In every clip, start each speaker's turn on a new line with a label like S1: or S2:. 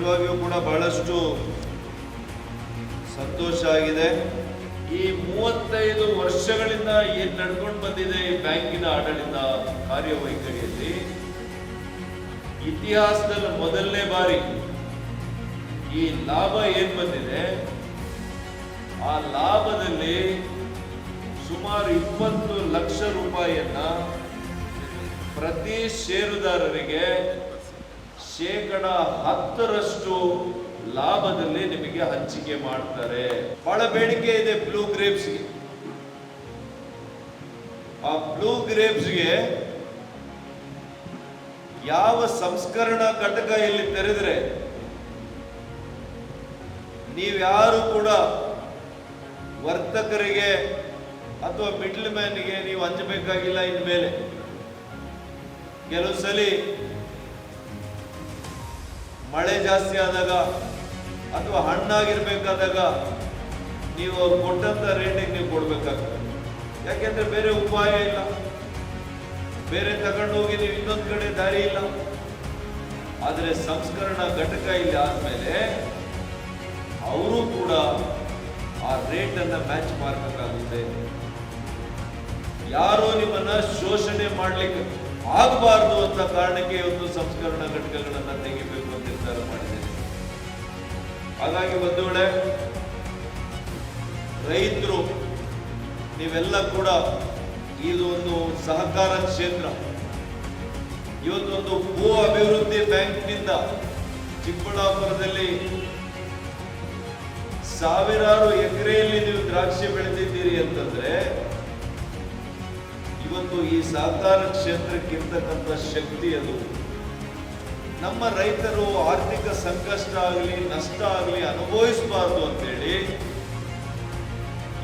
S1: ನಿಜವಾಗಿಯೂ ಕೂಡ ಬಹಳಷ್ಟು ಸಂತೋಷ ಆಗಿದೆ. ಈ ಮೂವತ್ತೈದು ವರ್ಷಗಳಿಂದ ಏನು ನಡ್ಕೊಂಡು ಬಂದಿದೆ ಈ ಬ್ಯಾಂಕಿನ ಆಡಳಿತ ಕಾರ್ಯವೈಖರಿಯಲ್ಲಿ. ಇತಿಹಾಸದಲ್ಲಿ ಮೊದಲನೇ ಬಾರಿ ಈ ಲಾಭ ಏನ್ ಬಂದಿದೆ? ಆ ಲಾಭದಲ್ಲಿ ಸುಮಾರು ಇಪ್ಪತ್ತು ಲಕ್ಷ ರೂಪಾಯಿಯನ್ನ ಪ್ರತಿ ಷೇರುದಾರರಿಗೆ ಶೇಕಡ ಹತ್ತರಷ್ಟು ಲಾಭದಲ್ಲಿ ನಿಮಗೆ ಹಂಚಿಕೆ ಮಾಡ್ತಾರೆ. ಬಹಳ ಬೇಡಿಕೆ ಇದೆ ಬ್ಲೂ ಗ್ರೇಪ್ಸ್ಗೆ. ಆ ಬ್ಲೂ ಗ್ರೇಪ್ಸ್ಗೆ ಯಾವ ಸಂಸ್ಕರಣಾ ಘಟಕ ಇಲ್ಲಿ ತೆರೆದ್ರೆ ನೀವ್ಯಾರು ಕೂಡ ವರ್ತಕರಿಗೆ ಅಥವಾ ಮಿಡ್ಲ್ ಮ್ಯಾನ್ಗೆ ನೀವು ಹಂಚಬೇಕಾಗಿಲ್ಲ ಇನ್ಮೇಲೆ. ಕೆಲವು ಸಲ ಮಳೆ ಜಾಸ್ತಿ ಆದಾಗ ಅಥವಾ ಹಣ್ಣಾಗಿರ್ಬೇಕಾದಾಗ ನೀವು ಅವ್ರು ಕೊಟ್ಟಂತ ರೇಟಿಗೆ ನೀವು ಕೊಡ್ಬೇಕಾಗ್ತದೆ. ಯಾಕೆಂದ್ರೆ ಬೇರೆ ಉಪಾಯ ಇಲ್ಲ. ಬೇರೆ ತಗೊಂಡು ಹೋಗಿ ನೀವು ಇನ್ನೊಂದು ಕಡೆ ದಾರಿ ಇಲ್ಲ. ಆದರೆ ಸಂಸ್ಕರಣಾ ಘಟಕ ಇಲ್ಲಿ ಆದ್ಮೇಲೆ ಅವರು ಕೂಡ ಆ ರೇಟ್ ಅನ್ನ ಮ್ಯಾಚ್ ಮಾಡಬೇಕಾಗುತ್ತೆ. ಯಾರು ನಿಮ್ಮನ್ನ ಶೋಷಣೆ ಮಾಡ್ಲಿಕ್ಕೆ ಆಗಬಾರ್ದು ಅಂತ ಕಾರಣಕ್ಕೆ ಒಂದು ಸಂಸ್ಕರಣಾ ಹಾಗಾಗಿ ಬಂಧುಗಳೇ ರೈತರು, ನೀವೆಲ್ಲ ಕೂಡ ಇದು ಒಂದು ಸಹಕಾರ ಕ್ಷೇತ್ರ. ಇವತ್ತೊಂದು ಭೂ ಅಭಿವೃದ್ಧಿ ಬ್ಯಾಂಕ್ನಿಂದ ಚಿಕ್ಕಬಳ್ಳಾಪುರದಲ್ಲಿ ಸಾವಿರಾರು ಎಕರೆಯಲ್ಲಿ ನೀವು ದ್ರಾಕ್ಷಿ ಬೆಳೆದಿದ್ದೀರಿ ಅಂತಂದ್ರೆ, ಇವತ್ತು ಈ ಸಹಕಾರ ಕ್ಷೇತ್ರಕ್ಕಿರ್ತಕ್ಕಂಥ ಶಕ್ತಿ ಅದು. ನಮ್ಮ ರೈತರು ಆರ್ಥಿಕ ಸಂಕಷ್ಟ ಆಗಲಿ, ನಷ್ಟ ಆಗಲಿ ಅನುಭವಿಸಬಾರ್ದು ಅಂತೇಳಿ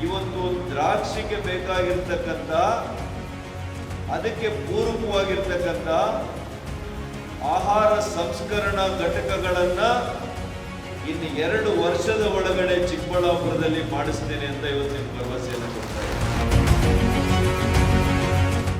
S1: ಇವತ್ತು ದ್ರಾಕ್ಷಿಗೆ ಬೇಕಾಗಿರ್ತಕ್ಕಂಥ, ಅದಕ್ಕೆ ಪೂರಕವಾಗಿರ್ತಕ್ಕಂಥ ಆಹಾರ ಸಂಸ್ಕರಣಾ ಘಟಕಗಳನ್ನ ಇನ್ನು ಎರಡು ವರ್ಷದ ಒಳಗಡೆ ಚಿಕ್ಕಬಳ್ಳಾಪುರದಲ್ಲಿ ಮಾಡಿಸ್ತೇನೆ ಅಂತ ಇವತ್ತಿನ ಭರವಸೆಯನ್ನು ಕೊಟ್ಟಿದ್ದಾರೆ.